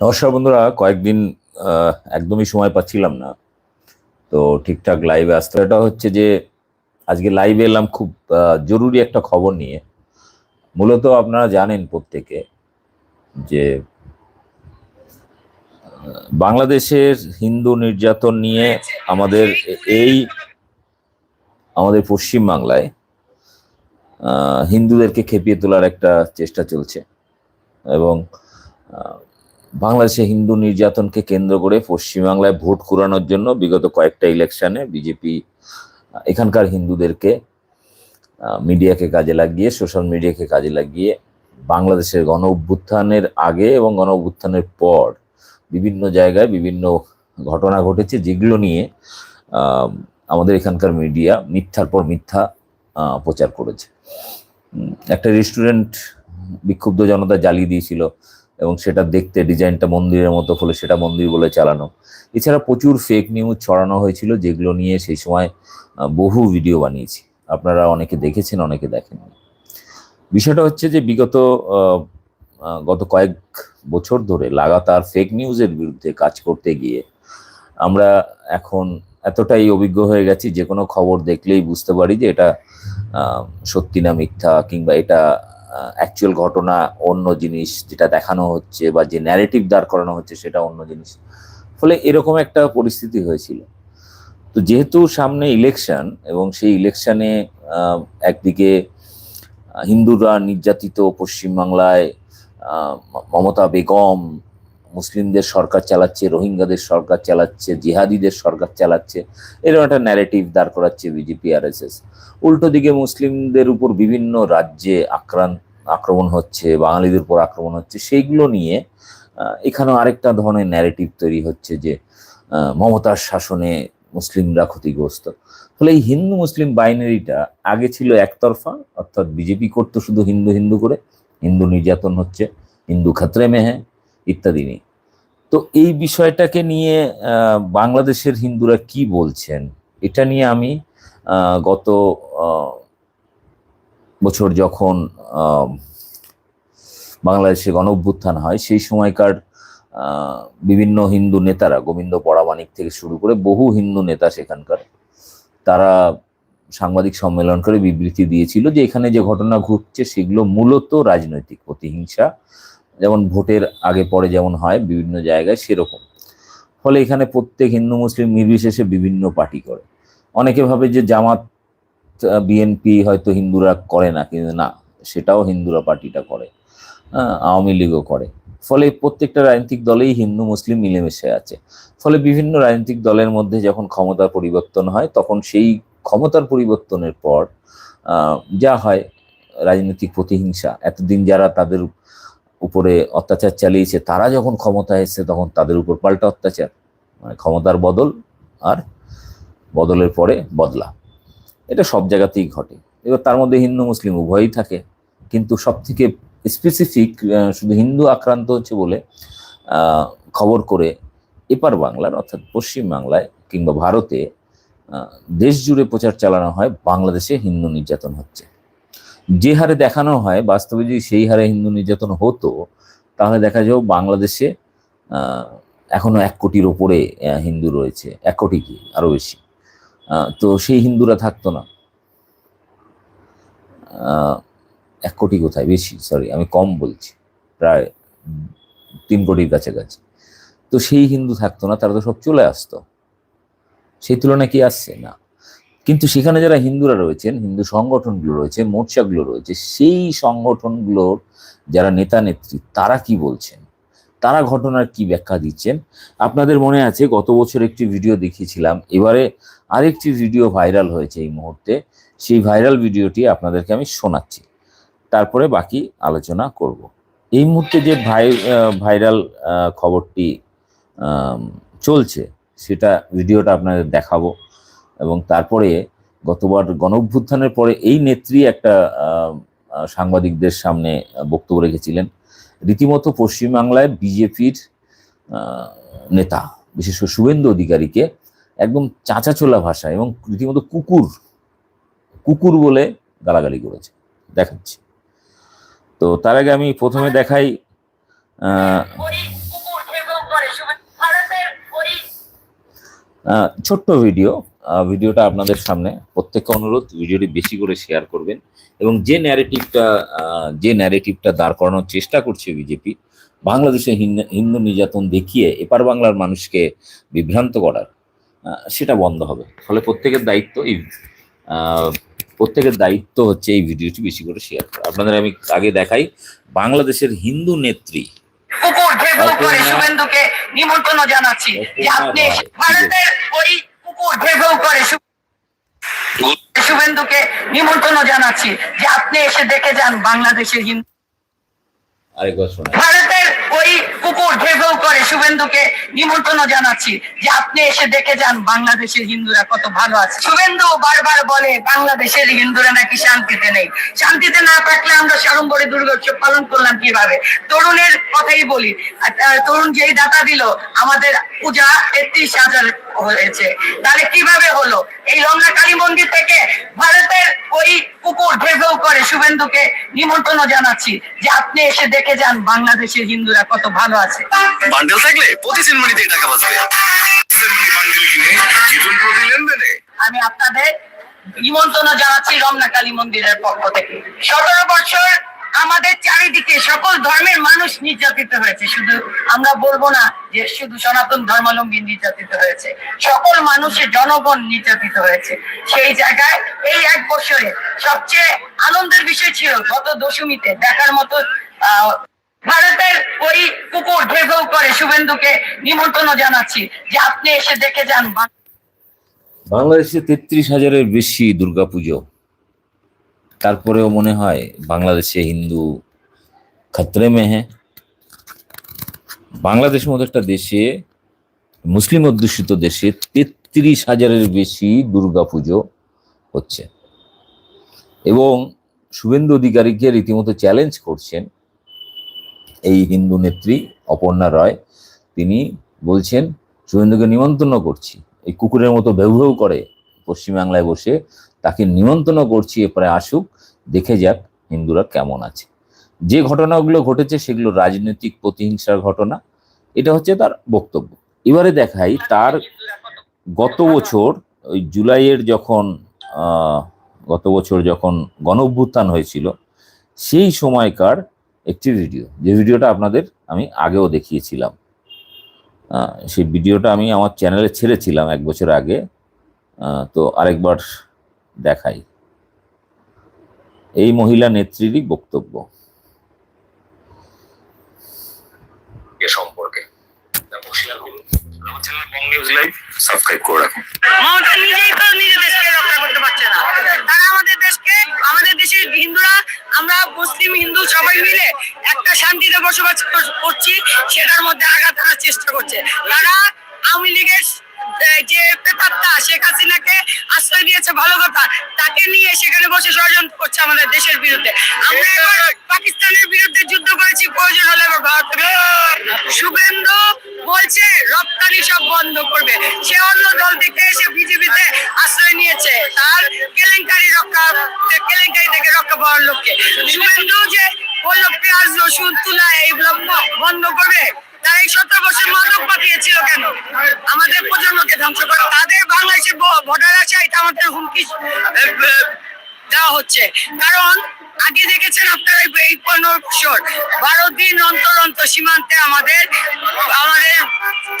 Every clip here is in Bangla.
নমস্কার বন্ধুরা, কয়েকদিন একদমই সময় পাচ্ছিলাম না। তো ঠিকঠাক লাইভে আসতে। এটা হচ্ছে যে, আজকে লাইভে এলাম খুব জরুরি একটা খবর নিয়ে। মূলত আপনারা জানেন প্রত্যেকে যে বাংলাদেশের হিন্দু নির্যাতন নিয়ে আমাদের এই, আমাদের পশ্চিম বাংলায় হিন্দুদেরকে খেপিয়ে তোলার একটা চেষ্টা চলছে। এবং বাংলাদেশে হিন্দু নির্যাতনকে কেন্দ্র করে পশ্চিমবাংলায় ভোট কুড়ানোর জন্য বিগত কয়েকটা ইলেকশনে বিজেপি এখানকার হিন্দুদেরকে মিডিয়াকে কাজে লাগিয়ে, সোশ্যাল মিডিয়াকে কাজে লাগিয়ে বাংলাদেশের গণ অভ্যুত্থানের আগে এবং গণ অভ্যুত্থানের পর বিভিন্ন জায়গায় বিভিন্ন ঘটনা ঘটেছে যেগুলো নিয়ে আমাদের এখানকার মিডিয়া মিথ্যার পর মিথ্যা প্রচার করেছে। একটা রেস্টুরেন্ট বিক্ষুব্ধ জনতা জ্বালিয়ে দিয়েছিল। এবং সেটা দেখতে ডিজাইনটা মন্দিরের মতো ফলে সেটা মন্দির বলে চালানো। এছাড়া প্রচুর ফেক নিউজ ছড়ানো হয়েছিল, যেগুলো নিয়ে সেই সময় বহু ভিডিও বানিয়েছি। আপনারা অনেকে দেখেছেন, অনেকে দেখেননি। বিষয়টা হচ্ছে যে বিগত গত কয়েক বছর ধরে লাগাতার ফেক নিউজের বিরুদ্ধে কাজ করতে গিয়ে আমরা এখন এতটাই অভিজ্ঞ হয়ে গেছি, যে কোনো খবর দেখলেই বুঝতে পারি যে এটা সত্যি না মিথ্যা, কিংবা এটা অ্যাকচুয়াল ঘটনা, অন্য জিনিস যেটা দেখানো হচ্ছে বা যে ন্যারেটিভ দাঁড় করানো হচ্ছে সেটা অন্য জিনিস। ফলে এরকম একটা পরিস্থিতি হয়েছিল। তো যেহেতু সামনে ইলেকশন এবং সেই ইলেকশনে একদিকে হিন্দুরা নির্যাতিত পশ্চিমবাংলায় মমতা বেগম, মুসলিমদের সরকার চালাচ্ছে, রোহিঙ্গাদের সরকার চালাচ্ছে, জিহাদিদের সরকার চালাচ্ছে, এরকম একটা ন্যারেটিভ দাঁড় করাচ্ছে বিজেপি আর এস এস উল্টো দিকে মুসলিমদের উপর বিভিন্ন রাজ্যে আক্রান্ত আক্রমণ হচ্ছে বাঙালিদের উপর আক্রমণ হচ্ছে সেইগুলো নিয়ে আহ, এখানেও আরেকটা ধরনের ন্যারেটিভ তৈরি হচ্ছে যে মমতার শাসনে মুসলিমরা ক্ষতিগ্রস্ত। ফলে এই হিন্দু মুসলিম বাইনারিটা আগে ছিল একতরফা অর্থাৎ বিজেপি করতো শুধু হিন্দু হিন্দু করে হিন্দু নির্যাতন হচ্ছে হিন্দু খাতরে মেহে ইত্যাদি নিয়ে। তো এই বিষয়টাকে নিয়ে বাংলাদেশের হিন্দুরা কি বলছেন? এটা নিয়ে আমি গত বছর যখন বাংলাদেশে গণ অভ্যুত্থান হয়, সেই সময়কার বিভিন্ন হিন্দু নেতারা, গোবিন্দ পরামানিক থেকে শুরু করে বহু হিন্দু নেতা সেখানকার, তারা সাংবাদিক সম্মেলন করে বিবৃতি দিয়েছিল যে এখানে যে ঘটনা ঘটছে সেগুলো মূলত রাজনৈতিক প্রতিহিংসা, যেমন ভোটের আগে পরে যেমন হয় বিভিন্ন জায়গায় সেরকম। ফলে এখানে প্রত্যেক হিন্দু মুসলিম নির্বিশেষে বিভিন্ন পার্টি করে। অনেকে ভাবে যে জামাত বিএনপি হয়তো হিন্দুরা করে না, কিন্তু না। সেটাও হিন্দুরা পার্টিটা করে হ্যাঁ, আওয়ামী লীগও করে। ফলে প্রত্যেকটা রাজনৈতিক দলেই হিন্দু মুসলিম মিলেমিশে আছে। ফলে বিভিন্ন রাজনৈতিক দলের মধ্যে যখন ক্ষমতার পরিবর্তন হয় তখন সেই ক্ষমতার পরিবর্তনের পর যা হয় রাজনৈতিক প্রতিহিংসা এতদিন যারা তাদের উপরে অত্যাচার চালিয়েছে তারা যখন ক্ষমতা এসেছে তখন তাদের উপর পাল্টা অত্যাচার। মানে ক্ষমতার বদল আর বদলের পরে বদলা। এটা সব জায়গাতেই ঘটে। এবার তার মধ্যে হিন্দু মুসলিম উভয়ই থাকে। কিন্তু সব থেকে স্পেসিফিক শুধু হিন্দু আক্রান্ত হচ্ছে বলে খবর করে এপার বাংলার অর্থাৎ পশ্চিম বাংলায় কিংবা ভারতে দেশ জুড়ে প্রচার চালানো হয়, বাংলাদেশে হিন্দু নির্যাতন হচ্ছে। যে হারে দেখানো হয়, বাস্তবে যদি সেই হারে হিন্দু নির্যাতন হতো, তাহলে দেখা যাও বাংলাদেশে এখনও এক কোটির ওপরে হিন্দু রয়েছে, এক কোটি কি, আরও বেশি। তো সেই হিন্দুরা থাকতো না। এক কোটি কোথায়? বেশি সরি আমি কম বলছি, প্রায় তিন কোটির কাছাকাছি। তো সেই হিন্দু থাকতো না, তারা তো সব চলে আসতো। সেই তুলনায় কি আসছে? না। কিন্তু সেখানে যারা হিন্দুরা রয়েছেন, হিন্দু সংগঠনগুলো রয়েছে, মোর্চাগুলো রয়েছে, সেই সংগঠনগুলোর যারা নেতা, নেত্রী, তারা কি বলছেন? তারা ঘটনার কি ব্যাখ্যা দিচ্ছেন? আপনাদের মনে আছে, গত বছর একটি ভিডিও দেখিয়েছিলাম, এবারে আরেকটি ভিডিও ভাইরাল হয়েছে এই মুহূর্তে। সেই ভাইরাল ভিডিওটি আপনাদেরকে আমি শোনাচ্ছি। তারপরে বাকি আলোচনা করব। এই মুহূর্তে যে ভাই ভাইরাল খবরটি চলছে, সেটা ভিডিওটা আপনাদের দেখাবো এবং তারপরে গতবার গণঅভ্যুত্থানের পরে এই নেত্রী একটা সাংবাদিকদের সামনে বক্তব্য রেখেছিলেন। রীতিমতো পশ্চিমবাংলায় বিজেপির নেতা, বিশেষ করে শুভেন্দু অধিকারীকে একদম চাঁচাচোলা ভাষা এবং রীতিমতো কুকুর কুকুর বলে গালাগালি করেছে। দেখাচ্ছি। তো তার আগে আমি প্রথমে দেখাই ছোট্ট ভিডিও ভিডিওটা আপনাদের সামনে। প্রত্যেককে অনুরোধ, ভিডিওটি বেশি করে শেয়ার করবেন এবং যে ন্যারেটিভটা যে ন্যারেটিভটা দাঁড় করানোর চেষ্টা করছে বিজেপি, বাংলাদেশে হিন্দু নির্যাতন দেখিয়ে এপার বাংলার মানুষকে বিভ্রান্ত করার সেটা বন্ধ হবে। ফলে প্রত্যেকের দায়িত্ব এই প্রত্যেকের দায়িত্ব হচ্ছে এই ভিডিওটি বেশি করে শেয়ার করা। আপনাদের আমি আগে দেখাই বাংলাদেশের হিন্দু নেত্রী। কুকুর করে শুভেন্দুকে নিমন্ত্রণ জানাচ্ছি যে আপনি ভারতের ওই কুকুর ঘেঘেউ করে শুভেন্দুকে নিমন্ত্রণ জানাচ্ছি যে আপনি এসে দেখে যান বাংলাদেশের হিন্দু আরেকবার শোনা ভারতের ওই কুকুর ঘেঘেউ করে শুভেন্দুকে নিমন্ত্রণ জানাচ্ছি যে আপনি এসে দেখে যান বাংলাদেশের হিন্দুরা কত ভালো আছে। শুভেন্দু বারবার বলে, বাংলাদেশের হিন্দুরা নাকি শান্তিতে নেই। শান্তিতে না থাকলে আমরা সাড়ম্বরে দুর্গোৎসব পালন করলাম কীভাবে? তরুণের কথাই বলি। তরুণ যেই দাতা দিল, আমাদের পূজা তেত্রিশ হাজার হয়েছে। তাহলে কীভাবে হলো? এই রমনা কালী মন্দির থেকে ভারতের ওই কুকুর ঘেঘেউ করে। শুভেন্দুকে নিমন্ত্রণ জানাচ্ছি যে আপনি এসে দেখে যান বাংলাদেশের হিন্দুরা কত ভালো আছে। বান্ডেল থাকলে প্রতি সেনমানিতেই টাকা বাঁচবে আমি আপনাদের নিমন্ত্রণ জানাচ্ছি রমনা কালী মন্দিরের পক্ষ থেকে। সতেরো বছর আমাদের চারিদিকে সকল ধর্মের মানুষ নির্যাতিত হয়েছে। শুধু আমরা বলব না যে শুধু সনাতন ধর্মাবলম্বী নির্যাতিত হয়েছে সকল মানুষের জনগণ নির্যাতিত হয়েছে। সেই জায়গায় এই এক বছরে সবচেয়ে আনন্দের বিষয় ছিল গত দশমীতে দেখার মতো আহ, ভারতের ওই কুকুর ঘেঘেউ করে শুভেন্দুকে নিমন্ত্রণ জানাচ্ছি যে আপনি এসে দেখে যান। বাংলাদেশে তেত্রিশ হাজারের বেশি দুর্গাপুজো। তারপরেও মনে হয় বাংলাদেশে হিন্দু খতরে মে হ্যাঁ। বাংলাদেশের মতো একটা দেশে, মুসলিম অধ্যুষিত দেশে তেত্রিশ হাজারের বেশি দুর্গাপুজো হচ্ছে। এবং শুভেন্দু অধিকারীকে রীতিমতো চ্যালেঞ্জ করছেন এই হিন্দু নেত্রী অপর্ণা রায়। তিনি বলছেন, শুভেন্দুকে নিমন্ত্রণ করছি। এই কুকুরের মতো ভেউ ভেউ করে পশ্চিমবাংলায় বসে তাকে নিমন্ত্রণ করছি এরপরে আসুক, দেখে যাক হিন্দুরা কেমন আছে। যে ঘটনাগুলো ঘটেছে সেগুলো রাজনৈতিক প্রতিহিংসার ঘটনা, এটা হচ্ছে তার বক্তব্য। এবারে দেখাই তার গত বছর, ওই জুলাইয়ের যখন গত বছর যখন গণ অভ্যুত্থান হয়েছিল, সেই সময়কার একটি ভিডিও, যে ভিডিওটা আপনাদের আমি আগেও দেখিয়েছিলাম। সেই ভিডিওটা আমি আমার চ্যানেলে ছেড়েছিলাম এক বছর আগে তো আরেকবার দেখাই। এই মহিলা নেত্রীরই বক্তব্য। এ সম্পর্কে। শেয়ার করুন আমার channel Bong news live subscribe করে রাখুন। নিজেই তো নিজের দেশকে রক্ষা করতে পারছে না। তারা আমাদের দেশকে আমাদের দেশের হিন্দুরা আমরা মুসলিম হিন্দু সবাই মিলে একটা শান্তিতে বসবাস করছি সেটার মধ্যে আঘাত আনার চেষ্টা করছে। তারা আওয়ামী লীগের যে প্রেতাত্মা শেখ হাসিনাকে আশ্রয় দিয়েছে ভালো কথা। তাকে নিয়ে সেখানে বসে ষড়যন্ত্র করছে আমাদের দেশের বিরুদ্ধে। আমরা এবার পাকিস্তানের বিরুদ্ধে যুদ্ধ করেছি প্রয়োজন হলে এবার শুভেন্দু বলছে রপ্তানি সব বন্ধ করবে। সে অন্য দল থেকে এসে বিজেপিতে আশ্রয় নিয়েছে। তার কেলেঙ্কারি রক্ষা কেলেঙ্কারি থেকে রক্ষা পাওয়ার লক্ষ্যে। শুভেন্দু যে বলল পেঁয়াজ রসুন তুলা এইগুলো বন্ধ করবে। তারা এই মাদক পাঠিয়েছিল কেন? আমাদের প্রজন্মকে ধ্বংস করে। তাদের বাংলাদেশে ভোটার আছে, এটা আমাদের হুমকি দেওয়া হচ্ছে। কারণ আগে দেখেছেন আপনারা এই- পনেরো বছর বারো দিন অন্তর অন্তর সীমান্তে আমাদের আমাদের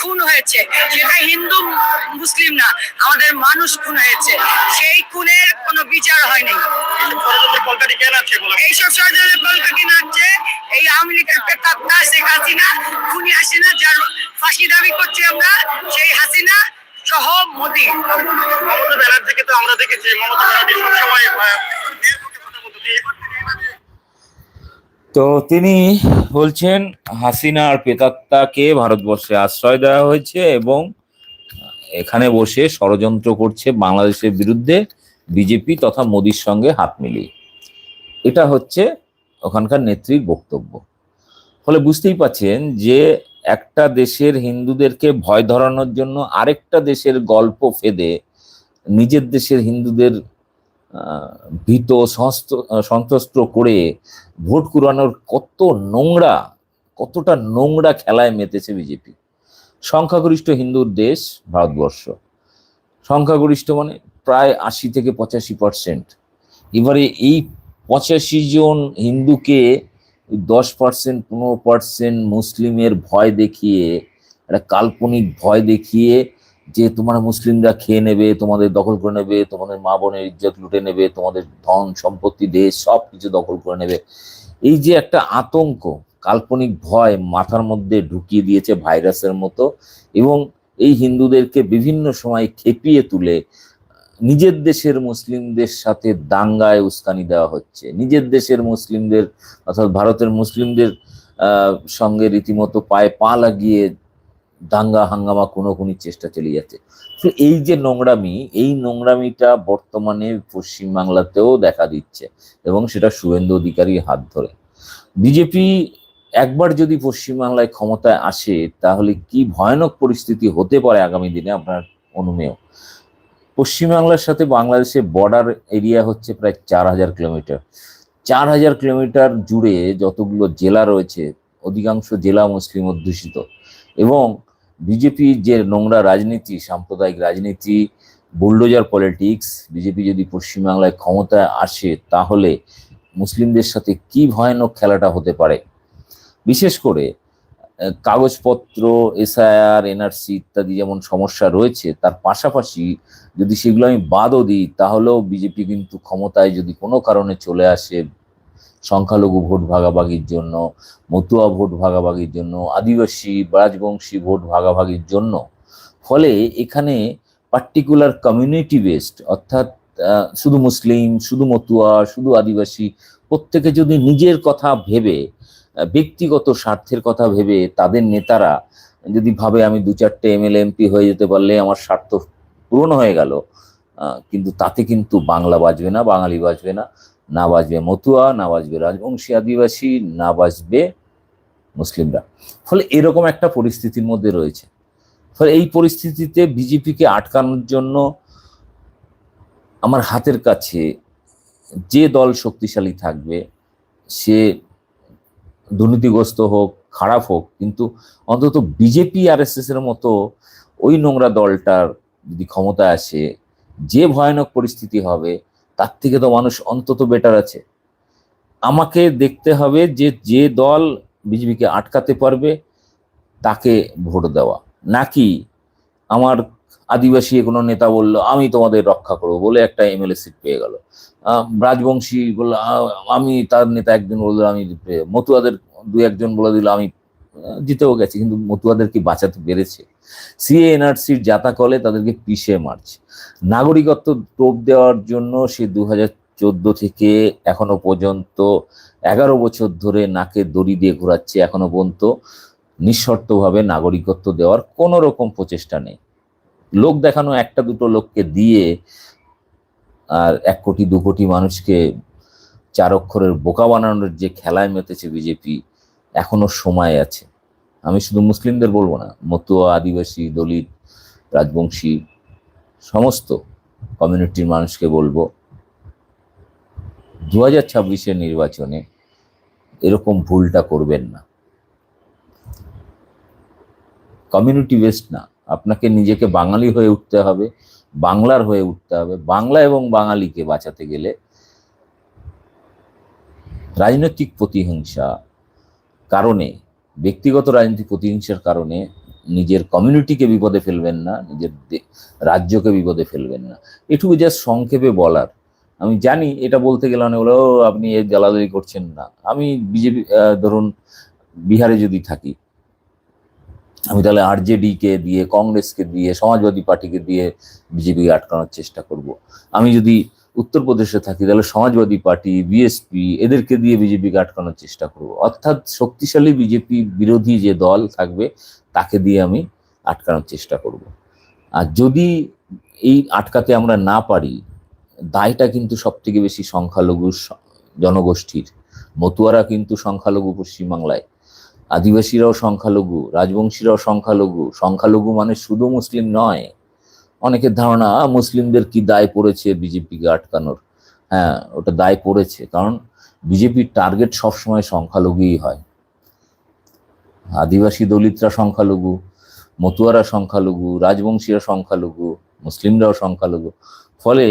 খুন হয়েছে। সেটা হিন্দু, মুসলিম না, আমাদের মানুষ খুন হয়েছে। সেই খুনের কোনো বিচার হয়নি। এইসব ষড়যন্ত্রের কলকাতি নাচছে। এই আওয়ামী লীগের পেতাত্তা শেখ হাসিনা, খুনি হাসিনা, যার ফাঁসি দাবি করছি আমরা, সেই হাসিনা সহ মোদী। মমতা ব্যানার্জিকে তো আমরা দেখেছি, মমতা ব্যানার্জি সবসময় তো তিনি বলছেন, হাসিনা আর পেতাত্তাকে ভারতবর্ষে আশ্রয় দেওয়া হয়েছে এবং এখানে বসে ষড়যন্ত্র করছে বাংলাদেশের বিরুদ্ধে বিজেপি তথা মোদির সঙ্গে হাত মিলিয়ে। এটা হচ্ছে ওখানকার নেত্রীর বক্তব্য। ফলে বুঝতেই পাচ্ছেন যে একটা দেশের হিন্দুদেরকে ভয় ধরানোর জন্য আরেকটা দেশের গল্প ফেদে নিজের দেশের হিন্দুদের ভীত সন্ত্রস্ত করে ভোট কুড়ানোর কত নোংরা, কতটা নোংরা খেলায় মেতেছে বিজেপি। সংখ্যাগরিষ্ঠ হিন্দুর দেশ, ভারতবর্ষ। সংখ্যাগরিষ্ঠ মানে প্রায় আশি থেকে পঁচাশি পার্সেন্ট এবারে এই পঁচাশি জন হিন্দুকে দশ পার্সেন্ট পনেরো পার্সেন্ট মুসলিমের ভয় দেখিয়ে, একটা কাল্পনিক ভয় দেখিয়ে যে তোমার মুসলিমরা খেয়ে নেবে, তোমাদের দখল করে নেবে, তোমাদের মা বোনের ইজ্জত লুটে নেবে, তোমাদের ধন, সম্পত্তি, দেশ সব কিছু দখল করে নেবে। এই যে একটা আতঙ্ক, কাল্পনিক ভয় মাথার মধ্যে ঢুকিয়ে দিয়েছে ভাইরাসের মতো এবং এই হিন্দুদেরকে বিভিন্ন সময় খেপিয়ে তুলে, নিজের দেশের মুসলিমদের সাথে দাঙ্গায় উস্কানি দেওয়া হচ্ছে। নিজের দেশের মুসলিমদের, অর্থাৎ ভারতের মুসলিমদের সঙ্গে রীতিমতো পায়ে পা লাগিয়ে দাঙ্গা, হাঙ্গামা কোনো খুনির চেষ্টা চলে যাচ্ছে। তো এই যে নোংরামি, এই নোংরামিটা বর্তমানে পশ্চিমবাংলাতেও দেখা দিচ্ছে এবং সেটা শুভেন্দু অধিকারীর হাত ধরে। বিজেপি একবার যদি পশ্চিমবাংলায় ক্ষমতায় আসে, তাহলে কি ভয়ানক পরিস্থিতি হতে পারে আগামী দিনে আপনার অনুমেয়? পশ্চিমবাংলার সাথে বাংলাদেশের বর্ডার এরিয়া হচ্ছে প্রায় চার হাজার কিলোমিটার চার হাজার কিলোমিটার জুড়ে যতগুলো জেলা রয়েছে, অধিকাংশ জেলা মুসলিম অধ্যুষিত এবং বিজেপি যে নোংরা রাজনীতি, সাম্প্রদায়িক রাজনীতি, বুলডোজার পলিটিক্স বিজেপি যদি পশ্চিমবাংলায় ক্ষমতায় আসে, তাহলে মুসলিমদের সাথে কি ভয়ানক খেলাটা হতে পারে? বিশেষ করে কাগজপত্র এসআইআর এনআরসি ইত্যাদি যেমন সমস্যা রয়েছে, তার পাশাপাশি যদি সেগুলো আমি বাদও দিই, তাহলেও বিজেপি কিন্তু ক্ষমতায় যদি কোনো কারণে চলে আসে সংখ্যালঘু ভোট ভাগাভাগির জন্য, মতুয়া ভোট ভাগাভাগির জন্য, আদিবাসী, রাজবংশী ভোট ভাগাভাগির জন্য। ফলে এখানে পার্টিকুলার কমিউনিটি বেসড অর্থাৎ শুধু মুসলিম, শুধু মতুয়া, শুধু আদিবাসী, প্রত্যেকে যদি নিজের কথা ভেবে ব্যক্তিগত স্বার্থের কথা ভেবে তাদের নেতারা যদি ভাবে আমি দু চারটে এমএলএ এমপি হয়ে যেতে পারলে আমার স্বার্থ পূরণ হয়ে গেল কিন্তু তাতে কিন্তু বাংলা বাজবে না, বাঙালি বাজবে না। না বাজবে মতুয়া, না বাজবে রাজবংশী আদিবাসী, না বাজবে মুসলিমরা। ফলে এরকম একটা পরিস্থিতির মধ্যে রয়েছে। ফলে এই পরিস্থিতিতে বিজেপিকে আটকানোর জন্য আমার হাতের কাছে যে দল শক্তিশালী থাকবে, সে দুর্নীতিগ্রস্ত হোক, খারাপ হোক, কিন্তু অন্তত বিজেপি আর এর মতো ওই নোংরা দলটার যদি ক্ষমতা আসে, যে ভয়ানক পরিস্থিতি হবে তার থেকে তো মানুষ অন্তত বেটার আছে। আমাকে দেখতে হবে যে যে দল বিজেপিকে আটকাতে পারবে, তাকে ভোট দেওয়া। নাকি আমার আদিবাসী কোনো নেতা বলল, আমি তোমাদের রক্ষা করব বলে একটা এমএলএ সিট পেয়ে গেল। রাজবংশী বলল, "আ- আমি তার নেতা একজন বলল আমি মতুয়াদের দু একজন বলে দিল, আমি জিতেও গেছি। কিন্তু মতুয়াদের কি বাঁচাতে পেরেছে? সিএ এনআরসির জাতা কলে তাদেরকে পিষে মারছে। নাগরিকত্ব টোপ দেওয়ার জন্য সে দু চোদ্দ থেকে এখনও পর্যন্ত এগারো বছর ধরে নাকে দড়ি দিয়ে ঘোরাচ্ছে এখনও পর্যন্ত। নিঃশর্তভাবে নাগরিকত্ব দেওয়ার কোনো রকম প্রচেষ্টা নেই। লোক দেখানো একটা দুটো লোককে দিয়ে আর এক কোটি, দু কোটি মানুষকে চার অক্ষরের বোকা বানানোর যে খেলায় মেতেছে বিজেপি, এখনও সময় আছে। আমি শুধু মুসলিমদের বলব না, মতুয়া, আদিবাসী, দলিত, রাজবংশী, সমস্ত কমিউনিটির মানুষকে বলব দু হাজার ছাব্বিশের নির্বাচনে এরকম ভুলটা করবেন না। কমিউনিটি বেসড না, আপনাকে নিজেকে বাঙালি হয়ে উঠতে হবে, বাংলার হয়ে উঠতে হবে, বাংলা এবং বাঙালিকে বাঁচাতে গেলে রাজনৈতিক প্রতিহিংসা কারণে ব্যক্তিগত রাজনৈতিক প্রতিহিংসার কারণে নিজের কমিউনিটিকে বিপদে ফেলবেন না নিজের রাজ্যকে বিপদে ফেলবেন না। এটুকু জাস্ট সংক্ষেপে বলার। আমি জানি এটা বলতে গেলে অনেক বলে, "ও, আপনি এর জ্বালাদারি করছেন না। আমি বিজেপি ধরুন বিহারে যদি থাকি আমি তাহলে আরজেডি কে দিয়ে কংগ্রেসকে দিয়ে সমাজবাদী পার্টিকে দিয়ে বিজেপিকে আটকানোর চেষ্টা করব। আমি যদি উত্তরপ্রদেশে থাকি, তাহলে সমাজবাদী পার্টি বিএসপি এদেরকে দিয়ে বিজেপিকে আটকানোর চেষ্টা করব। অর্থাৎ শক্তিশালী বিজেপি বিরোধী যে দল থাকবে, তাকে দিয়ে আমি আটকানোর চেষ্টা করব। আর যদি এই আটকাতে আমরা না পারি, দায়টা কিন্তু সব থেকে বেশি সংখ্যালঘু জনগোষ্ঠীর। মতুয়ারা কিন্তু সংখ্যালঘু পশ্চিমবাংলায়। আদিবাসীরাও সংখ্যালঘু, রাজবংশীরাও সংখ্যালঘু। সংখ্যালঘু মানে শুধু মুসলিম নয় অনেকের ধারণা মুসলিমদের কি দায় পড়েছে বিজেপিকে আটকানোর? হ্যাঁ ওটা দায় পড়েছে, কারণ বিজেপির টার্গেট সবসময় সংখ্যালঘুই হয়। আদিবাসী দলিতরা সংখ্যালঘু, মতুয়ারা সংখ্যালঘু, রাজবংশীরা সংখ্যালঘু, মুসলিমরাও সংখ্যালঘু। ফলে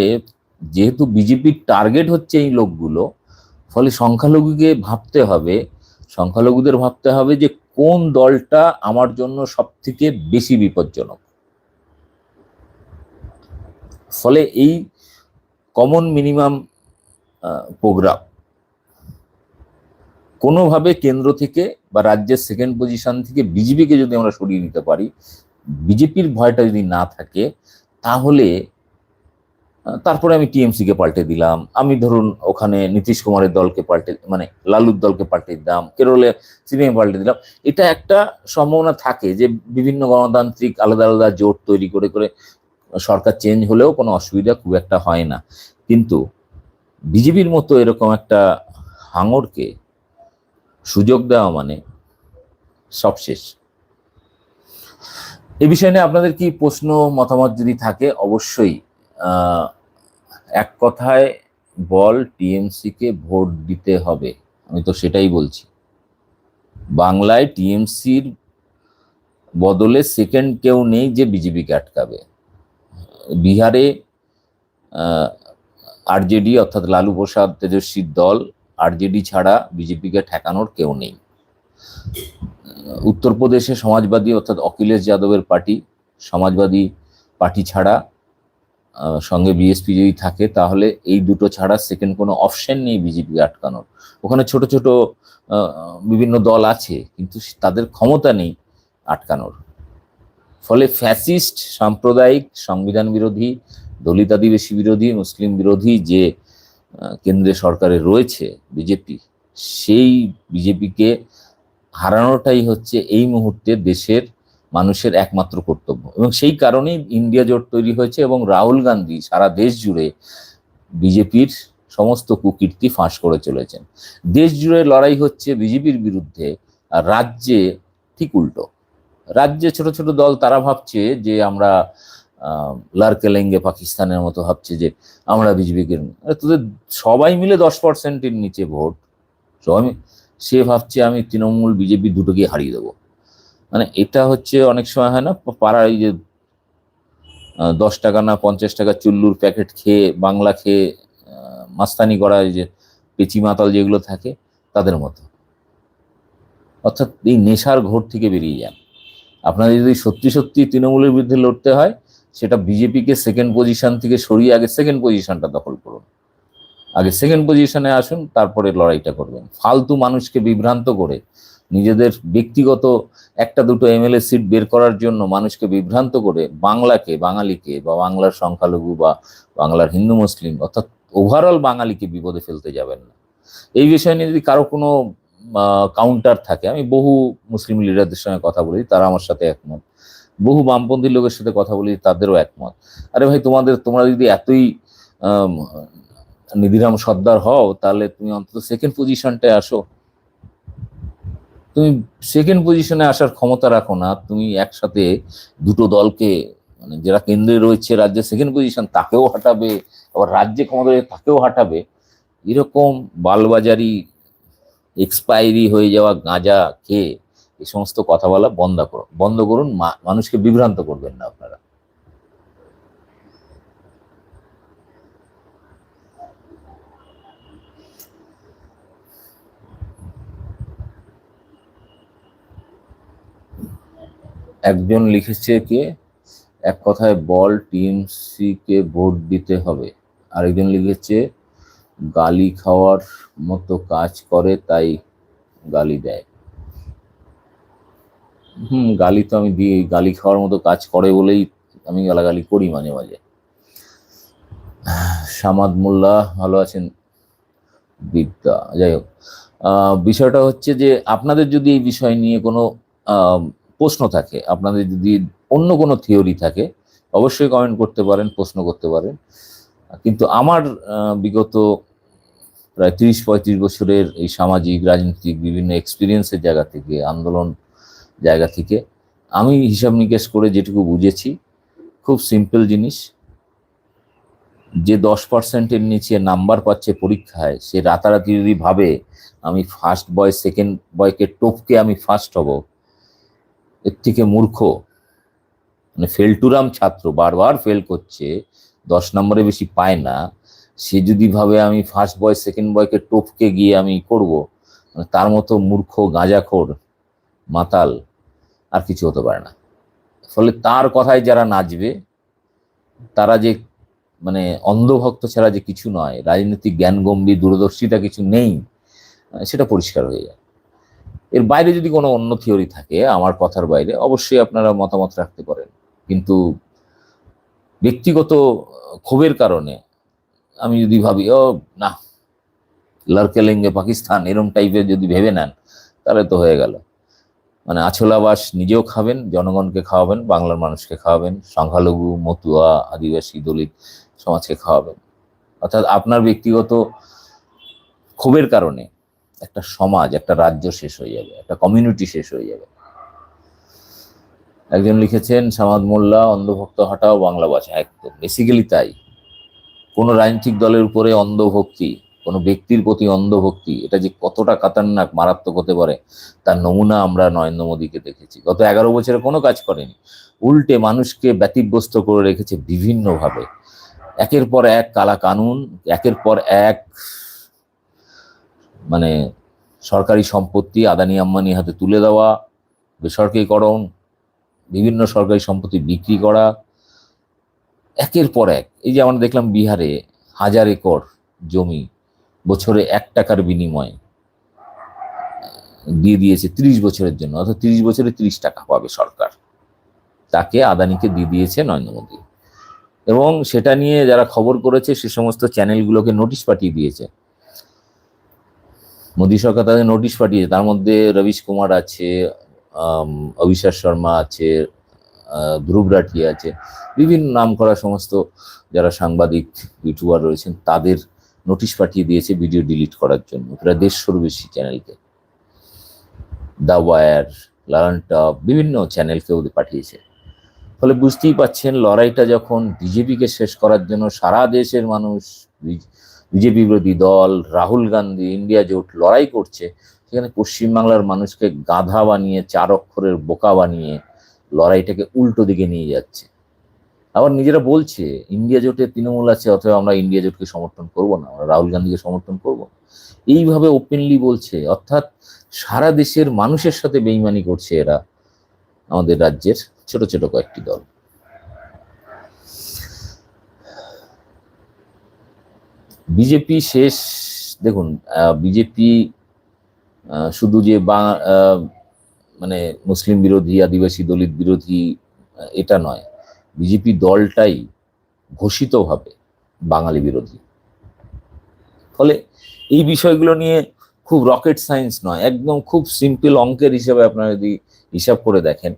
যেহেতু বিজেপির টার্গেট হচ্ছে এই লোকগুলো, ফলে সংখ্যালঘুকে ভাবতে হবে, সংখ্যালঘুদের ভাবতে হবে যে কোন দলটা আমার জন্য সব থেকে বেশি বিপজ্জনক। ফলে এই কমন মিনিমাম প্রোগ্রাম কোনোভাবে কেন্দ্র থেকে বা রাজ্যের সেকেন্ড পজিশন থেকে বিজেপিকে যদি আমরা সরিয়ে নিতে পারি, বিজেপির ভয়টা যদি না থাকে, তাহলে তারপরে আমি টিএমসি কে পাল্টে দিলাম। আমি ধরুন ওখানে নীতিশ কুমারের দলকে পাল্টে মানে লালুর দলকে পাল্টে দিলাম, কেরলে সিপিএম পাল্টে দিলাম। এটা একটা সম্ভাবনা থাকে যে বিভিন্ন গণতান্ত্রিক আলাদা আলাদা জোট তৈরি করে করে সরকার চেঞ্জ হলেও কোনো অসুবিধা খুব একটা হয় না। কিন্তু বিজেপির মতো এরকম একটা হাঙরকে সুযোগ দেওয়া মানে সব শেষ এ বিষয় নিয়ে আপনাদের কি প্রশ্ন, মতামত যদি থাকে, অবশ্যই এক কথায় বল টিএমসি কে ভোট দিতে হবে। আমি তো সেটাই বলছি। বাংলায় টিএমসির বদলে সেকেন্ড কেউ নেই যে বিজেপিকে আটকাবে। বিহারে আরজেডি অর্থাৎ লালু প্রসাদ তেজস্বীর দল, আরজেডি ছাড়া বিজেপিকে ঠেকানোর কেউ নেই। উত্তরপ্রদেশে সমাজবাদী অর্থাৎ অখিলেশ যাদবের পার্টি, সমাজবাদী পার্টি ছাড়া সঙ্গে বিএসপি যদি থাকে, তাহলে এই দুটো ছাড়া সেকেন্ড কোনো অপশন নেই বিজেপি আটকানোর। ওখানে ছোট ছোট বিভিন্ন দল আছে, কিন্তু তাদের ক্ষমতা নেই আটকানোর। ফলে ফ্যাসিস্ট, সাম্প্রদায়িক, সংবিধান বিরোধী, দলিত আদিবাসী বিরোধী, মুসলিম বিরোধী যে কেন্দ্রীয় সরকারে রয়েছে বিজেপি, সেই বিজেপিকে হারানোটাই হচ্ছে এই মুহূর্তে দেশের মানুষের একমাত্র কর্তব্য। এবং সেই কারণেই ইন্ডিয়া জোট তৈরি হয়েছে এবং রাহুল গান্ধী সারা দেশ জুড়ে বিজেপির সমস্ত কুকীর্তি ফাঁস করে চলেছেন। দেশ জুড়ে লড়াই হচ্ছে বিজেপির বিরুদ্ধে, আর রাজ্যে ঠিক উল্টো। রাজ্যে ছোট ছোট দল তারা ভাবছে যে আমরা লারকেলেঙ্গে পাকিস্তানের মতো ভাবছে যে আমরা বিজেপিকে, তোদের সবাই মিলে দশ পার্সেন্টের নিচে ভোট। সবাই সে ভাবছে আমি তৃণমূল, বিজেপি দুটোকে হারিয়ে দেবো। মানে এটা হচ্ছে অনেক সময় হয় না, পাড়ার এই যে দশ টাকা না পঞ্চাশ টাকা চুল্লুর প্যাকেট খেয়ে, বাংলা খেয়ে মাস্তানি করা যে পেচি মাতাল যেগুলো থাকে, তাদের মতো। অর্থাৎ এই নেশার ঘোর থেকে বেরিয়ে যান। আপনাদের যদি সত্যি সত্যি তৃণমূলের বিরুদ্ধে লড়তে হয়, সেটা বিজেপিকে সেকেন্ড পজিশন থেকে সরিয়ে আগে সেকেন্ড পজিশনটা দখল করুন। আগে সেকেন্ড পজিশনে আসুন, তারপরে লড়াইটা করবেন। ফালতু মানুষকে বিভ্রান্ত করে, নিজেদের ব্যক্তিগত একটা দুটো এমএলএ সিট বের করার জন্য মানুষকে বিভ্রান্ত করে বাংলাকে, বাঙালিকে বা বাংলার সংখ্যালঘু বা বাংলার হিন্দু, মুসলিম, অর্থাৎ ওভারঅল বাঙালিকে বিপদে ফেলতে যাবেন না। এই বিষয় নিয়ে যদি কারও কোনো কাউন্টার থাকে। আমি বহু মুসলিম লিডারদের সঙ্গে কথা বলি, তারা আমার সাথে একমত। বহু বামপন্থী লোকের সাথে কথা বলি, তাদেরও একমত। আরে ভাই, তোমাদের, তোমরা যদি এতই নিধিরাম সর্দার হও, তাহলে তুমি অন্তত সেকেন্ড পজিশনটায় আসো। তুমি সেকেন্ড পজিশনে আসার ক্ষমতা রাখো না, তুমি একসাথে দুটো দলকে মানে যারা কেন্দ্রে রয়েছে রাজ্যে সেকেন্ড পজিশন তাকেও হাঁটাবে, আবার রাজ্যে ক্ষমতা তাকেও হাঁটাবে। এরকম বালবাজারি এক্সপায়ারি হয়ে যাওয়া গাঁজা খেয়ে এই সমস্ত কথা বলা বন্ধ করো। বন্ধ করুন মানুষকে বিভ্রান্ত করবেন না আপনারা। একজন লিখেছে কে, এক কথায় বল টিএমসি কে ভোট দিতে হবে। আরেকজন লিখেছে গালি খাওয়ার মতো কাজ করে, তাই গালি দেয়। হুম, গালি তো আমি দিই, গালি খাওয়ার মতো কাজ করে বলেই আমি গালাগালি করি মাঝে মাঝে। সামাদ মোল্লা, ভালো আছেন? বিদ্যা, যাই হোক। বিষয়টা হচ্ছে যে, আপনাদের যদি এই বিষয় নিয়ে কোনো প্রশ্ন থাকে, আপনাদের যদি অন্য কোনো থিওরি থাকে, অবশ্যই কমেন্ট করতে পারেন, প্রশ্ন করতে পারেন। কিন্তু আমার বিগত প্রায় তিরিশ পঁয়ত্রিশ বছরের এই সামাজিক, রাজনৈতিক বিভিন্ন এক্সপিরিয়েন্সের জায়গা থেকে, আন্দোলন জায়গা থেকে আমি হিসাব নিকেশ করে যেটুকু বুঝেছি, খুব সিম্পল জিনিস। যে দশ পার্সেন্টের নিচে নাম্বার পাচ্ছে পরীক্ষায়, সে রাতারাতি যদি ভাবে আমি ফার্স্ট বয় সেকেন্ড বয়কে টপকে আমি ফার্স্ট হব। এর থেকে মূর্খ। মানে ফেলটুরাম ছাত্র বারবার ফেল করছে, দশ নম্বরে বেশি পায় না। সে যদি ভাবে আমি ফার্স্ট বয় সেকেন্ড বয়কে টপকে গিয়ে আমি করব মানে তার মতো মূর্খ, গাঁজাখোর, মাতাল আর কিছু হতে পারে না। ফলে তার কথায় যারা নাচবে, তারা যে মানে অন্ধভক্ত ছাড়া যে কিছু নয়, রাজনৈতিক জ্ঞান গম্ভীর দূরদর্শিতা কিছু নেই, সেটা পরিষ্কার হয়ে যায়। এর বাইরে যদি কোনো অন্য থিওরি থাকে আমার কথার বাইরে, অবশ্যই আপনারা মতামত রাখতে পারেন। কিন্তু ব্যক্তিগত ক্ষোভের কারণে আমি যদি ভাবি, ও, না লড়কেলেঙ্গে পাকিস্তান এরম টাইপের যদি ভেবে নেন, তাহলে তো হয়ে গেল। মানে আছলাবাস নিজেও খাবেন, জনগণকে খাওয়াবেন, বাংলার মানুষকে খাওয়াবেন, সংখ্যালঘু, মতুয়া, আদিবাসী দলিত সমাজকে খাওয়াবেন। অর্থাৎ আপনার ব্যক্তিগত ক্ষোভের কারণে একটা সমাজ, একটা রাজ্য শেষ হয়ে যাবে, একটা কমিউনিটি শেষ হয়ে যাবে। একজন লিখেছেন, সামাদ মোল্লা, অন্ধভক্ত হটাও বাংলা ভাষা একদম। বেসিক্যালি তাই। কোনো রাজনৈতিক দলের উপরে অন্ধভক্তি, কোনো ব্যক্তির প্রতি অন্ধভক্তি, এটা যে কতটা খাতারনাক, মারাত্মক হতে পারে, তার নমুনা আমরা নরেন্দ্র মোদীকে দেখেছি। গত এগারো বছরে কোনো কাজ করেনি। উল্টে মানুষকে ব্যতিব্যস্ত করে রেখেছে বিভিন্নভাবে। একের পর এক কালা কানুন, একের পর এক মানে সরকারি সম্পত্তি আদানি আম্বানি হাতে তুলে দেওয়া, বেসরকারিকরণ, বিভিন্ন সরকারি সম্পত্তি বিক্রি করা একের পর এক, এই যে আমরা দেখলাম বিহারে হাজার একর জমি বছরে এক টাকার বিনিময়ে দিয়ে দিয়েছে ত্রিশ বছরের জন্য, অর্থাৎ ত্রিশ বছরে ত্রিশ টাকা পাবে সরকার। তাকে আদানিকে দিয়ে দিয়েছে নরেন্দ্র মোদী। এবং সেটা নিয়ে যারা খবর করেছে, সে সমস্ত চ্যানেলগুলোকে নোটিশ পাঠিয়ে দিয়েছে। মোদী সরকার তাদের নোটিশ পাঠিয়েছে। তার মধ্যে রবিশ কুমার আছে অবিশ্বাস শর্মা আছে ধ্রুব রাঠি আছে, বিভিন্ন নাম করা সমস্ত যারা সাংবাদিক, ইউটিউবার রয়েছেন, তাদের নোটিশ পাঠিয়ে দিয়েছে ভিডিও ডিলিট করার জন্য, প্রায় দেড়শোর বেশি চ্যানেলকে। দ্য ওয়ার লালন টপ, বিভিন্ন চ্যানেলকে ওদের পাঠিয়েছে। ফলে বুঝতেই পাচ্ছেন, লড়াইটা যখন বিজেপিকে শেষ করার জন্য সারা দেশের মানুষ বিজেপি বিরোধী দল, রাহুল গান্ধী, ইন্ডিয়া জোট লড়াই করছে, সেখানে পশ্চিমবাংলার মানুষকে গাধা বানিয়ে, চার অক্ষরের বোকা বানিয়ে লড়াইটাকে উল্টো দিকে নিয়ে যাচ্ছে। আবার নিজেরা বলছে, ইন্ডিয়া জোটে তৃণমূল আছে, অথবা আমরা ইন্ডিয়া জোটকে সমর্থন করব না, আমরা রাহুল গান্ধীকে সমর্থন করব এইভাবে ওপেনলি বলছে, অর্থাৎ সারা দেশের মানুষের সাথে বেইমানি করছে এরা, আমাদের রাজ্যের ছোট ছোট কয়েকটি দল। বিজেপি শেষ, দেখুন বিজেপি শুধু যে মানে মুসলিম বিরোধী, আদিবাসী দলিত বিরোধী এটা নয়। বিজেপি দলটাই ঘোষিতভাবে বাঙালি বিরোধী। ফলে এই বিষয়গুলো নিয়ে খুব রকেট সায়েন্স নয়, একদম খুব সিম্পল অঙ্কের হিসাবে আপনারা যদি হিসাব করে দেখেন,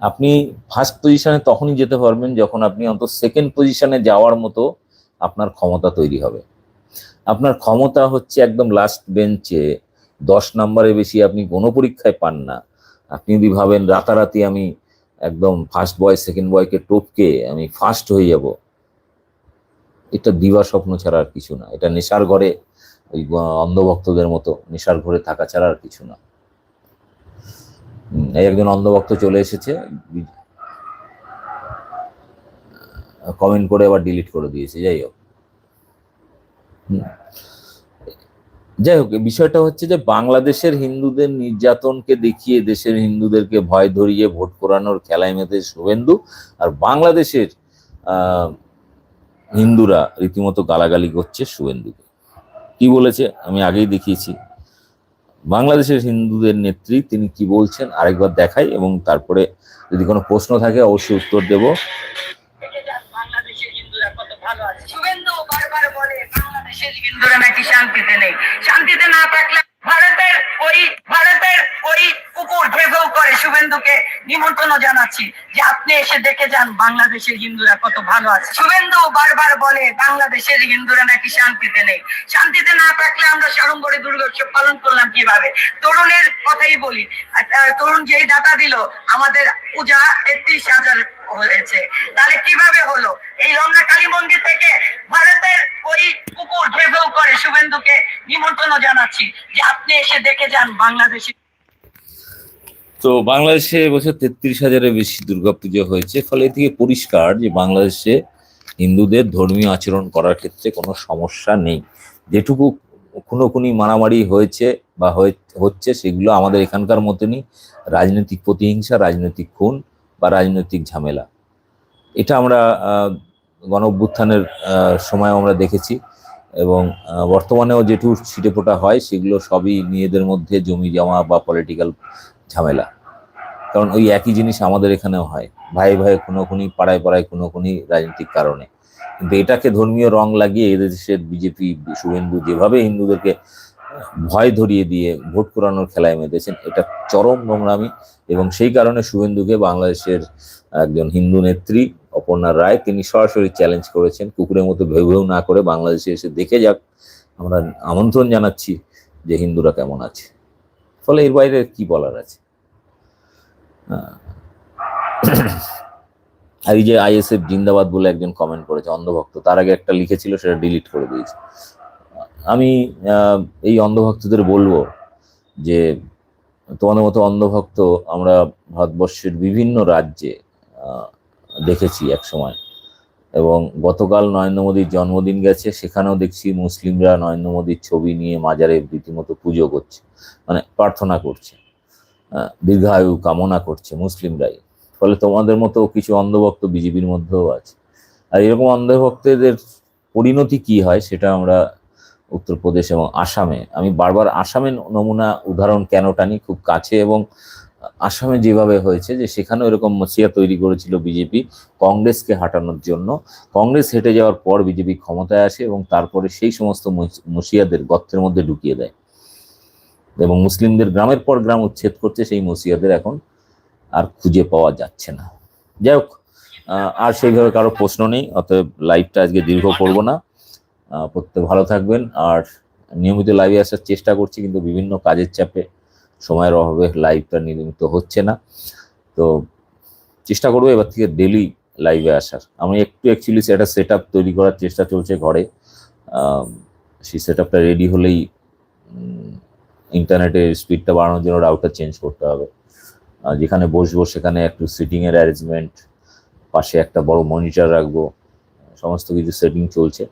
আপনি ফার্স্ট পজিশনে তখনই যেতে পারবেন যখন আপনি অন্তত সেকেন্ড পজিশনে যাওয়ার মতো আপনার ক্ষমতা তৈরি হবে। আপনার ক্ষমতা হচ্ছে একদম লাস্ট বেঞ্চে দশ নম্বরে বেশি আপনি কোনো পরীক্ষায় পান না। আপনি যদি ভাবেন রাতারাতি আমি একদম ফার্স্ট বয় সেকেন্ড বয়কে টপকে আমি ফার্স্ট হয়ে যাব, এটা দিবা স্বপ্ন ছাড়া আর কিছু না। এটা নেশার ঘরে, ওই অন্ধভক্তদের মতো নেশার ঘরে থাকা ছাড়া আর কিছু না। এই একজন অন্ধভক্ত চলে এসেছে। কমেন্ট করে আবার ডিলিট করে দিয়েছে, যাই হোক। যাই হোক, বিষয়টা হচ্ছে যে বাংলাদেশের হিন্দুদের নির্যাতনকে দেখিয়ে দেশের হিন্দুদেরকে ভয় ধরিয়ে ভোট করানোর খেলায় মেতে শুভেন্দু। আর বাংলাদেশের হিন্দুরা রীতিমতো গালাগালি করছে শুভেন্দুকে। কি বলেছে? আমি আগেই দেখিয়েছি। বাংলাদেশের হিন্দুদের নেত্রী, তিনি কি বলছেন? আরেকবার দেখাই এবং তারপরে যদি কোনো প্রশ্ন থাকে, অবশ্যই উত্তর দেব। হিন্দুরা নাকি শান্তিতে নেই। শান্তিতে না থাকলে ভারতের ওই ভারতের ওই কুকুর ভেবেও করে। শুভেন্দুকে নিমন্ত্রণ জানাচ্ছি যে আপনি এসে দেখে যান বাংলাদেশের হিন্দুরা কত ভালো আছে। শুভেন্দু বারবার বলে বাংলাদেশের হিন্দুরা নাকি শান্তিতে নেই। শান্তিতে না থাকলে আমরা সাড়ম্বরে দুর্গোৎসব পালন করলাম কীভাবে? তরুণের কথাই বলি। তরুণ যেই ডাটা দিল, আমাদের পূজা তেত্রিশ হাজার হয়েছে। তাহলে কীভাবে হলো? এই রমনা কালী মন্দির থেকে ভারতের ওই কুকুর ভেবেও করে শুভেন্দুকে নিমন্ত্রণ জানাচ্ছি যে আপনি এসে দেখে যান বাংলাদেশে। তো বাংলাদেশে এবছর তেত্রিশ হাজারের বেশি দুর্গাপুজো হয়েছে। ফলে থেকে পরিষ্কার যে বাংলাদেশে হিন্দুদের ধর্মীয় আচরণ করার ক্ষেত্রে কোনো সমস্যা নেই। যেটুকু খুনোখুনি মারামারি হয়েছে বা হচ্ছে সেগুলো আমাদের এখানকার মতনই রাজনৈতিক প্রতিহিংসা, রাজনৈতিক খুন বা রাজনৈতিক ঝামেলা। এটা আমরা গণ অভ্যুত্থানের আহ, সময় আমরা দেখেছি এবং বর্তমানেও যেটু ছিটেফোঁটা হয় সেগুলো সবই নিজেদের মধ্যে জমি জমা বা পলিটিক্যাল ঝামেলা। কারণ ওই একই জিনিস আমাদের এখানেও হয় ভাই ভাই খুনোখুনি পাড়ায় পাড়ায় খুনোখুনি রাজনৈতিক কারণে। কিন্তু এটাকে ধর্মীয় রং লাগিয়ে এদেশের বিজেপি শুভেন্দু যেভাবে হিন্দুদেরকে ভয় ধরিয়ে দিয়ে ভোট করানোর খেলায় মেতেছেন এটা চরম নোংরামি এবং সেই কারণে শুভেন্দুকে বাংলাদেশের একজন হিন্দু নেত্রী অপর্ণা রায়, তিনি সরাসরি চ্যালেঞ্জ করেছেন। কুকুরের মতো ভেউ ভেউ না করে বাংলাদেশে এসে দেখে যাক। আমরা আমন্ত্রণ জানাচ্ছি যে হিন্দুরা কেমন আছে। ফলে এর বাইরে কি বলার আছে? আর এই যে আইএসএফ জিন্দাবাদ বলে একজন কমেন্ট করেছে, অন্ধভক্ত, তার আগে একটা লিখেছিল, সেটা ডিলিট করে দিয়েছে। আমি এই অন্ধভক্তদের বলব যে তোমাদের মতো অন্ধভক্ত আমরা ভারতবর্ষের বিভিন্ন রাজ্যে দেখেছি এক সময় এবং গতকাল নরেন্দ্র মোদীর জন্মদিন গেছে, সেখানেও দেখছি মুসলিমরা নরেন্দ্র মোদীর ছবি নিয়ে মাজারে রীতিমতো পুজো করছে মানে প্রার্থনা করছে দীর্ঘায়ু কামনা করছে মুসলিমরাই। ফলে তোমাদের মতো কিছু অন্ধভক্ত বিজেপির মধ্যেও আছে। আর এরকম অন্ধভক্তদের পরিণতি কি হয় সেটা আমরা উত্তরপ্রদেশ এবং আসামে, আমি বারবার আসামের নমুনা উদাহরণ কেন টানি, খুব কাছে এবং আসামে যেভাবে হয়েছে যে সেখানেও এরকম মসিয়া তৈরি করেছিল বিজেপি কংগ্রেসকে হাঁটানোর জন্য। কংগ্রেস হেঁটে যাওয়ার পর বিজেপি ক্ষমতায় আসে এবং তারপরে সেই সমস্ত মসিয়াদের গর্তের মধ্যে ঢুকিয়ে দেয়। এবং মুসলিমদের গ্রামের পর গ্রাম উচ্ছেদ করছে, সেই মসিয়াদের এখন আর খুঁজে পাওয়া যাচ্ছে না। যাই হোক আর সেইভাবে কারও প্রশ্ন নেই, অতএব লাইভটা আজকে দীর্ঘ করব না। প্রত্যেক ভালো থাকবেন, আর নিয়মিত লাইভে আসার চেষ্টা করছি, কিন্তু বিভিন্ন কাজের চাপে সময়ের অভাবে লাইভটা নিয়মিত হচ্ছে না। তো চেষ্টা করব এবার থেকে ডেলি লাইভে আসার। আমি একটু অ্যাকচুয়ালি সেটা সেট তৈরি করার চেষ্টা চলছে ঘরে। সেই সেট রেডি হলেই ইন্টারনেটের স্পিডটা বাড়ানোর জন্য রাউটার চেঞ্জ করতে হবে। যেখানে বসবো সেখানে একটু সিটিং এর অ্যারেঞ্জমেন্ট পাশে একটা বড় মনিটর রাখব, সমস্ত কিছু সেটিং চলছে।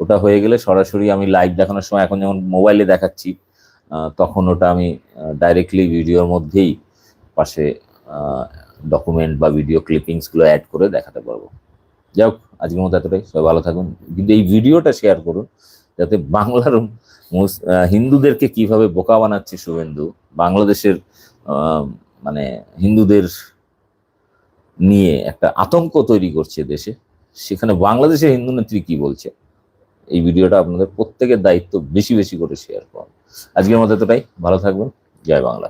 ওটা হয়ে গেলে সরাসরি আমি লাইভ দেখানোর সময় এখন যেমন মোবাইলে দেখাচ্ছি তখন ওটা আমি ডাইরেক্টলি ভিডিওর মধ্যেই, পাশে ডকুমেন্ট বা ভিডিও ক্লিপিংসগুলো অ্যাড করে দেখাতে পারব। যাই হোক, আজকের মতো এতটাই। সবাই ভালো থাকুন। কিন্তু এই ভিডিওটা শেয়ার করুন, যাতে বাংলার হিন্দুদেরকে কীভাবে বোকা বানাচ্ছে শুভেন্দু, বাংলাদেশের মানে হিন্দুদের নিয়ে একটা আতঙ্ক তৈরি করছে দেশে। সেখানে বাংলাদেশের হিন্দু নেত্রী কি বলছে? এই ভিডিওটা আপনাদের প্রত্যেকের দায়িত্ব বেশি বেশি করে শেয়ার করুন। আজকের মতো এতটাই। ভালো থাকবেন। জয় বাংলা।